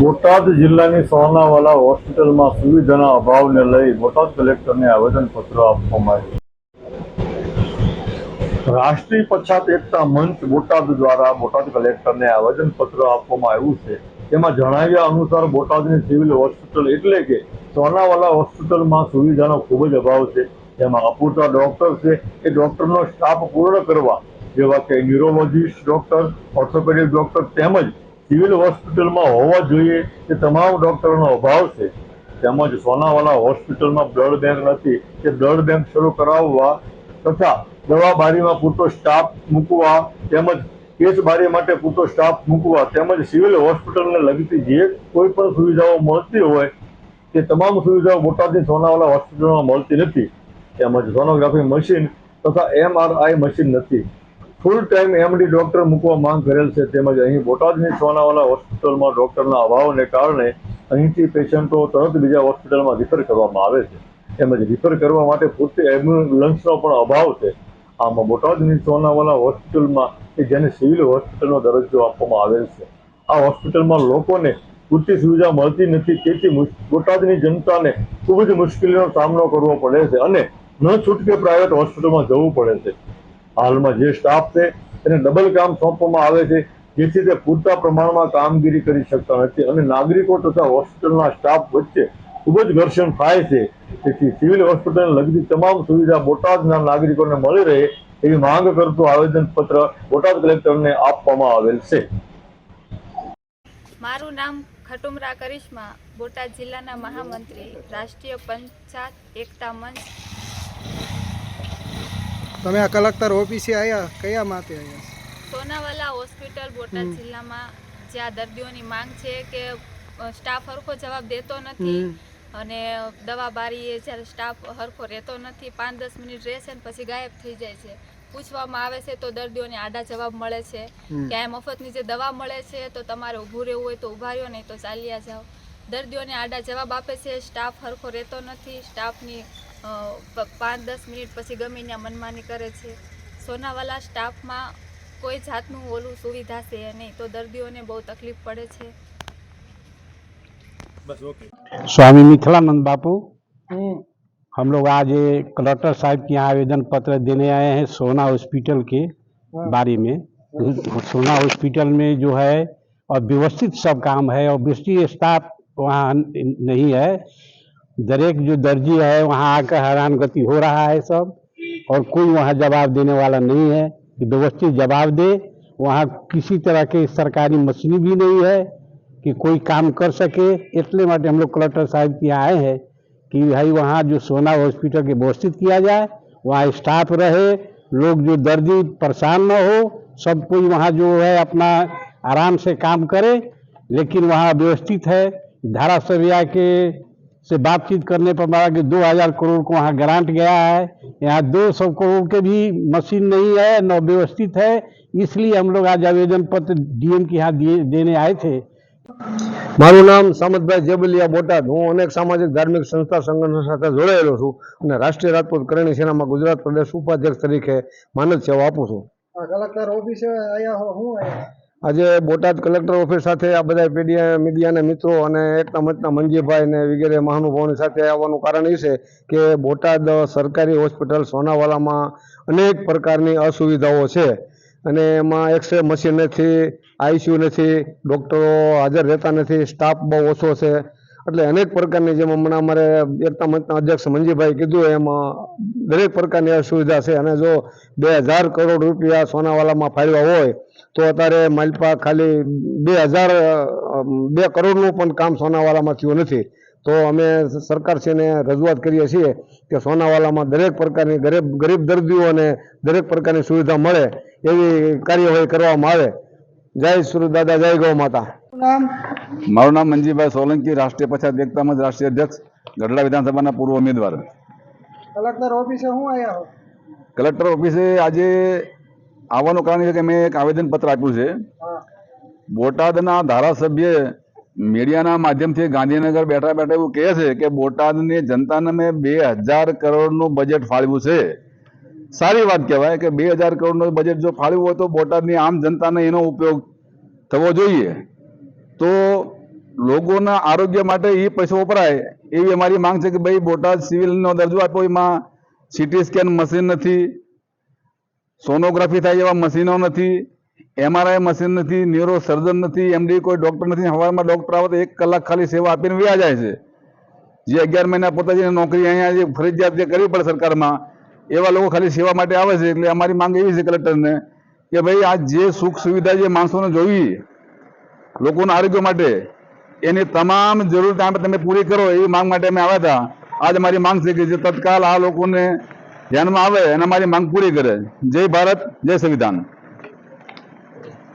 બોટાદ જિલ્લાની સોનાવાલા હોસ્પિટલમાં સુવિધાના અભાવને લઈ બોટાદ કલેક્ટરને આવેદનપત્ર આપવામાં આવ્યું. રાષ્ટ્રીય પછાત એકતા મંચ બોટાદ દ્વારા બોટાદ કલેક્ટરને આવેદનપત્ર આપવામાં આવ્યું છે. તેમાં જણાવ્યા અનુસાર બોટાદની સિવિલ હોસ્પિટલ એટલે કે સોનાવાલા હોસ્પિટલમાં સુવિધાનો ખૂબ જ અભાવ છે. તેમાં અપૂરતા ડોક્ટર છે. એ ડોક્ટરનો સ્ટાફ પૂર્ણ કરવા જેવા કે ન્યુરોલોજીસ્ટ ડોક્ટર, ઓર્થોપેડિક ડોક્ટર તેમજ સિવિલ હોસ્પિટલમાં હોવા જોઈએ તે તમામ ડૉક્ટરોનો અભાવ છે. તેમજ સોનાવાલા હોસ્પિટલમાં બ્લડ બેંક નથી તે બ્લડ બેંક શરૂ કરાવવા તથા દવા બારીમાં પૂરતો સ્ટાફ મૂકવા તેમજ કેસ બારી માટે પૂરતો સ્ટાફ મૂકવા તેમજ સિવિલ હોસ્પિટલને લગતી જે કોઈ પણ સુવિધાઓ મળતી હોય તે તમામ સુવિધાઓ બોટાદની સોનાવાલા હોસ્પિટલમાં મળતી નથી. તેમજ સોનોગ્રાફી મશીન તથા એમઆરઆઈ મશીન નથી. ફૂલ ટાઈમ એમડી ડોક્ટર મૂકવા માંગ કરેલ છે. તેમજ અહીં બોટાદની સોનાવાલા હોસ્પિટલમાં ડોક્ટરના અભાવને કારણે અહીંથી પેશન્ટો તરત બીજા હોસ્પિટલમાં રિફર કરવામાં આવે છે. તેમજ રિફર કરવા માટે પૂરતી એમ્બ્યુલન્સનો પણ અભાવ છે. આમાં બોટાદની સોનાવાલા હોસ્પિટલમાં કે જેને સિવિલ હોસ્પિટલનો દરજ્જો આપવામાં આવેલ છે. આ હોસ્પિટલમાં લોકોને પૂરતી સુવિધા મળતી નથી. તેથી બોટાદની જનતાને ખૂબ જ મુશ્કેલીનો સામનો કરવો પડે છે અને ન છૂટકે પ્રાઇવેટ હોસ્પિટલમાં જવું પડે છે. હાલમાં જે સ્ટાફ છે, એને ડબલ કામ સોંપવામાં આવે છે, જેથી તે પૂરતા પ્રમાણમાં કામગીરી કરી શકતા નથી. અને નાગરિકો તથા હોસ્પિટલના સ્ટાફ વચ્ચે ખૂબ જ ઘર્ષણ થાય છે. તેથી સિવિલ હોસ્પિટલને લગતી તમામ સુવિધા બોટાદના નાગરિકોને મળી રહે એવી માંગ કરતું આવેદનપત્ર બોટાદ કલેક્ટરને આપવામાં આવેલ છે. મારું નામ ખટુમરા કરિશ્મા, બોટાદ જિલ્લાના મહામંત્રી, રાષ્ટ્રીય પંચાયત એકતા મંચ તમે આ કલેક્ટર ઓફિસે આવ્યા કયા માટે આવ્યા સોનાવાલા હોસ્પિટલ બોટાદ જિલ્લામાં જ્યાં દર્દીઓની માંગ છે કે સ્ટાફ હરખો જવાબ દેતો નથી અને દવા બારીએ જ્યારે સ્ટાફ હરખો રહેતો નથી પાંચ દસ મિનિટ રહેશે ને પછી ગાયબ થઈ જાય છે. પૂછવામાં આવે છે તો દર્દીઓને આડા જવાબ મળે છે. કે આ મફતની જે દવા મળે છે તો તમારે ઊભું રહેવું હોય તો ઊભા રહ્યો નહીં તો ચાલ્યા જાઓ. દર્દીઓને આડા જવાબ આપે છે સ્ટાફ હરખો રહેતો નથી સ્ટાફની પાંચ દસ મિનિટ પછી ગમે ત્યાં મનમાની કરે છે સોનાવાલા સ્ટાફમાં કોઈ જાતનું ઓલું સુવિધા છે નહીં તો દર્દીઓને બહુ તકલીફ પડે છે स्वामी मिथिलानंद बापू हम्म, हम लोग आज ये कलेक्टर साहब के यहाँ आवेदन पत्र देने आए हैं सोना हॉस्पिटल के हाँ। बारे में सोना हॉस्पिटल में जो है और व्यवस्थित सब काम है और व्यवस्थित स्टाफ वहाँ नहीं है दरेक जो दर्जी है, वहाँ आकर हैरान गति हो रहा है सब, और कोई वहाँ जवाब देने वाला नहीं है। कि व्यवस्थित जवाब दे। वहाँ किसी तरह के सरकारी मशीन भी नहीं है कि कोई काम कर सके। इसलिए માટે हम लोग कलेक्टर साहब के आए हैं कि भाई वहाँ जो सोना हॉस्पिटल के व्यवस्थित किया जाए, वहाँ स्टाफ रहे, लोग जो दर्दी परेशान न हो, सब कोई वहाँ जो है अपना आराम से काम करे। लेकिन वहाँ व्यवस्थित है। धारा सभ्या के से बातचीत करने पर मारा कि दो हजार करोड़ को वहाँ ग्रांट गया है यहाँ दो सौ करोड़ के भी मशीन नहीं है न व्यवस्थित है इसलिए हम लोग आज आवेदन पत्र डीएम के यहाँ दिए देने आए थे મારું નામ સામતભાઈ જેબલિયા બોટાદ હું અનેક સામાજિક ધાર્મિક સંસ્થા સંગઠનો સાથે જોડાયેલો છું અને રાષ્ટ્રીય રાજપૂત કરણી સેનામાં ગુજરાત પ્રદેશ ઉપાધ્યક્ષ તરીકે માનદ સેવા આપું છું આ કલેક્ટર ઓફિસે આવ્યા હો હું આવ્યા આજે બોટાદ કલેક્ટર ઓફિસ સાથે આ બધા મીડિયા મીડિયાના મિત્રો અને એકતા મંચના મંજીભાઈ ને વગેરે મહાનુભાવોની સાથે આવવાનું કારણ એ છે કે બોટાદ સરકારી હોસ્પિટલ સોનાવાલામાં અનેક પ્રકારની અસુવિધાઓ છે. અને એમાં એક્સરે મશીન નથી આઈસીયુ નથી, ડૉક્ટરો હાજર રહેતા નથી, સ્ટાફ બહુ ઓછો છે. એટલે અનેક પ્રકારની જેમ હમણાં અમારે એકતા મંચના અધ્યક્ષ મંજીભાઈ કીધું એમાં દરેક પ્રકારની સુવિધા છે. અને જો બે હજાર કરોડ રૂપિયા સોનાવાલામાં ફાળવા હોય, તો અત્યારે માલપા ખાલી બે હજાર બે કરોડનું પણ કામ સોનાવાલામાં થયું નથી. તો અમે સરકારશ્રીને રજૂઆત કરીએ છીએ કે સોનાવાલામાં દરેક પ્રકારની ગરીબ ગરીબ દર્દીઓને દરેક પ્રકારની સુવિધા મળે એવી કાર્યવાહી કરવામાં આવે. જય સુરત દાદા, જય ગૌ માતા. નામ? મારું નામ મંજીભાઈ સોલંકી રાષ્ટ્રીય પછાત એકતા મંચ રાષ્ટ્રીય અધ્યક્ષ ગઢડા વિધાનસભાના પૂર્વ ઉમેદવાર. કલેક્ટર ઓફિસે હું આવ્યા હો કલેક્ટર ઓફિસે આજે આવવાનું કારણ એ છે કે મેં એક આવેદનપત્ર આપ્યું છે. બોટાદના ધારાસભ્ય મીડિયાના માધ્યમથી ગાંધીનગર બેઠા બેઠા એવું કહે છે કે બોટાદની જનતાને મેં બે હજાર કરોડનું બજેટ ફાળવ્યું છે. સારી વાત કહેવાય કે બે હજાર કરોડનું બજેટ જો ફાળવ્યું હોય તો બોટાદની આમ જનતાને એનો ઉપયોગ થવો જોઈએ. તો લોકોના આરોગ્ય માટે એ પૈસો વપરાય. એવી અમારી માંગ છે કે ભાઈ બોટાદ સિવિલનો દરજ્જો આપ્યો, એમાં સીટી સ્કેન મશીન નથી સોનોગ્રાફી થાય એવા મશીનો નથી એમઆરઆઈ મશીન નથી ન્યુરો સર્જન નથી એમડી કોઈ ડૉક્ટર નથી સવારમાં ડૉક્ટર આવે તો એક કલાક ખાલી સેવા આપીને વ્યા જાય છે. જે અગિયાર મહિના પોતાની નોકરી અહીંયા જે ફરજિયાત જે કરવી પડે સરકારમાં, એવા લોકો ખાલી સેવા માટે આવે છે. એટલે અમારી માંગ એવી છે કલેક્ટરને કે ભાઈ આ જે સુખ સુવિધા જે માણસોને જોઈ લોકોના આરોગ્ય માટે. એની તમામ જરૂરિયાત આપણે તમે પૂરી કરો એવી માંગ માટે અમે આવ્યા હતા. આજ અમારી માંગ છે કે જે તત્કાલ આ લોકોને ધ્યાનમાં આવે અને અમારી માંગ પૂરી કરે. જય ભારત, જય સંવિધાન.